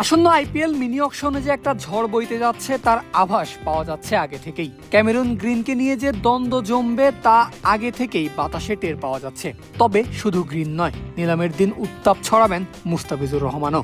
আসন্ন IPL mini অকশনে যে একটা ঝড় বইতে যাচ্ছে, তার আভাস পাওয়া যাচ্ছে আগে থেকেই। ক্যামেরুন গ্রিনকে নিয়ে যে দ্বন্দ্ব জমবে, তা আগে থেকেই বাতাসে টের পাওয়া যাচ্ছে। তবে শুধু গ্রিন নয়, নিলামের দিন উত্তাপ ছড়াবেন মুস্তাফিজুর রহমানও।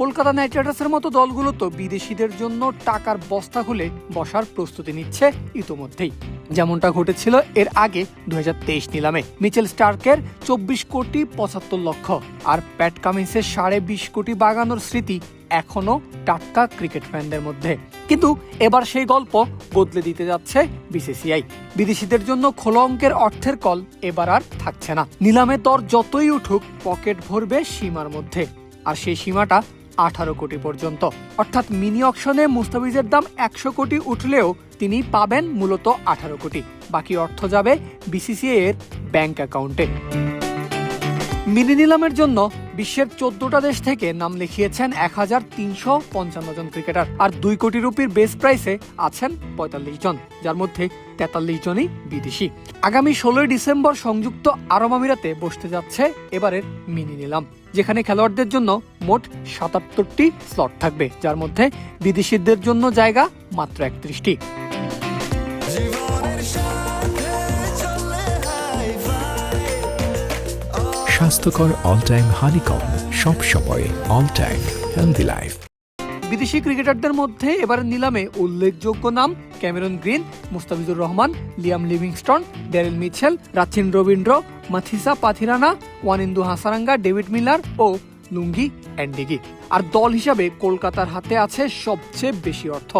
কলকাতা নাইট রাইডার্সের মতো দলগুলো তো বিদেশিদের জন্য টাকার বস্তা খুলে বসার প্রস্তুতি নিচ্ছে ইতোমধ্যেই। যেমনটা ঘটেছিল এর আগে দুহাজার তেইশ নিলামে। মিচেল স্টার্কের চব্বিশ কোটি পঁচাত্তর লক্ষ আর প্যাট কামিন্সের সাড়ে বিশ কোটি বাগানোর স্মৃতি এখনও টাটকা ক্রিকেট ফ্যানদের মধ্যে। কিন্তু এবার সেই গল্প বদলে দিতে যাচ্ছে বিসিসিআই। বিদেশিদের জন্য খোলা অঙ্কের অর্থের কল এবার আর থাকছে না। নিলামে দর যতই উঠুক, পকেট ভরবে সীমার মধ্যে। আর সেই সীমাটা আঠারো কোটি পর্যন্ত। অর্থাৎ মিনি অকশনে মুস্তাফিজের দাম একশো কোটি উঠলেও তিনি পাবেন মূলত আঠারো কোটি। বাকি অর্থ যাবে বিসিসিআই এর ব্যাংক অ্যাকাউন্টে। মিনি নিলামের জন্য বিশ্বের চোদ্দটা দেশ থেকে নাম লিখিয়েছেন এক হাজার তিনশো পঞ্চান্ন জন ক্রিকেটার আর দুই কোটি রুপির বেস প্রাইসে আছেন পঁয়তাল্লিশ জন, যার মধ্যে তেতাল্লিশ জনই বিদেশি। আগামী ষোলোই ডিসেম্বর সংযুক্ত আরব আমিরাতে বসতে যাচ্ছে এবারের মিনি নিলাম, যেখানে খেলোয়াড়দের জন্য মোট সাতাত্তরটি স্লট থাকবে যার মধ্যে বিদেশিদের জন্য জায়গা মাত্র একত্রিশটি। স্বাস্থ্যকর অল টাইম হানিকম সব সময় অল টাইম হেলদি লাইফ বিদেশি ক্রিকেটারদের মধ্যে এবার নিলামে উল্লেখযোগ্য নাম Cameron Green Mustafizur Rahman Liam Livingstone Daryl Mitchell Rachin Ravindra Matheesha Pathirana Wanindu Hasaranga David Miller ও লুঙ্গি অ্যান্ডিগি আর দল হিসাবে কলকাতার হাতে আছে সবচেয়ে বেশি অর্থ।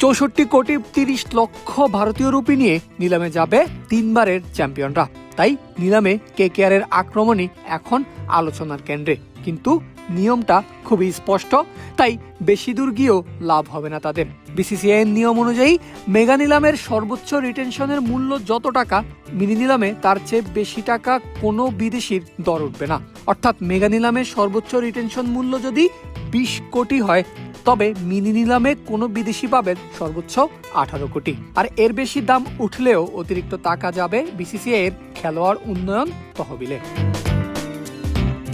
চৌষট্টি কোটি তিরিশ লক্ষ ভারতীয় রুপি নিয়ে নিলামে যাবে তিনবারের চ্যাম্পিয়নরা। তাই নিলামে কে এর আক্রমণই এখন আলোচনার কেন্দ্রে। কিন্তু নিয়মটা খুবই স্পষ্ট, তাই বেশি দূর গিয়েও লাভ হবে না তাদের। বিসিসিআই এর নিয়ম অনুযায়ী মেগা নিলামের সর্বোচ্চ রিটেনশনের মূল্য যত টাকা, মিনি নিলামে তার চেয়ে বেশি টাকা কোনো বিদেশির দর উঠবে না। অর্থাৎ মেগা নিলামের সর্বোচ্চ রিটেনশন মূল্য যদি বিশ কোটি হয় তবে মিনি নিলামে কোনো বিদেশি পাবেন সর্বোচ্চ আঠারো কোটি। আর এর বেশি দাম উঠলেও অতিরিক্ত টাকা যাবে বিসিসিআই এর খেলোয়াড় উন্নয়ন তহবিলে।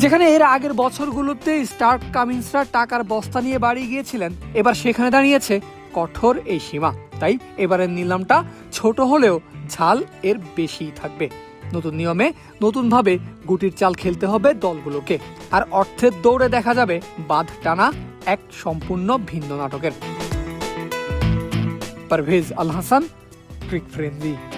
যেখানে এর আগের বছরগুলোতে স্টার্ক কামিন্সরা টাকার বস্তা নিয়ে বাড়ি গিয়েছিলেন, এবার সেখানে দাঁড়িয়েছে কঠোর এই সীমা। তাই এবারের নিলামটা ছোট হলেও ঝাল এর বেশিই থাকবে। নতুন নিয়মে নতুনভাবে গুটির চাল খেলতে হবে দলগুলোকে। আর অর্থের দৌড়ে দেখা যাবে বাঁধ টানা এক সম্পূর্ণ ভিন্ন নাটকের। পারভেজ আল হাসান, ক্রিক ফ্রেন্ডলি।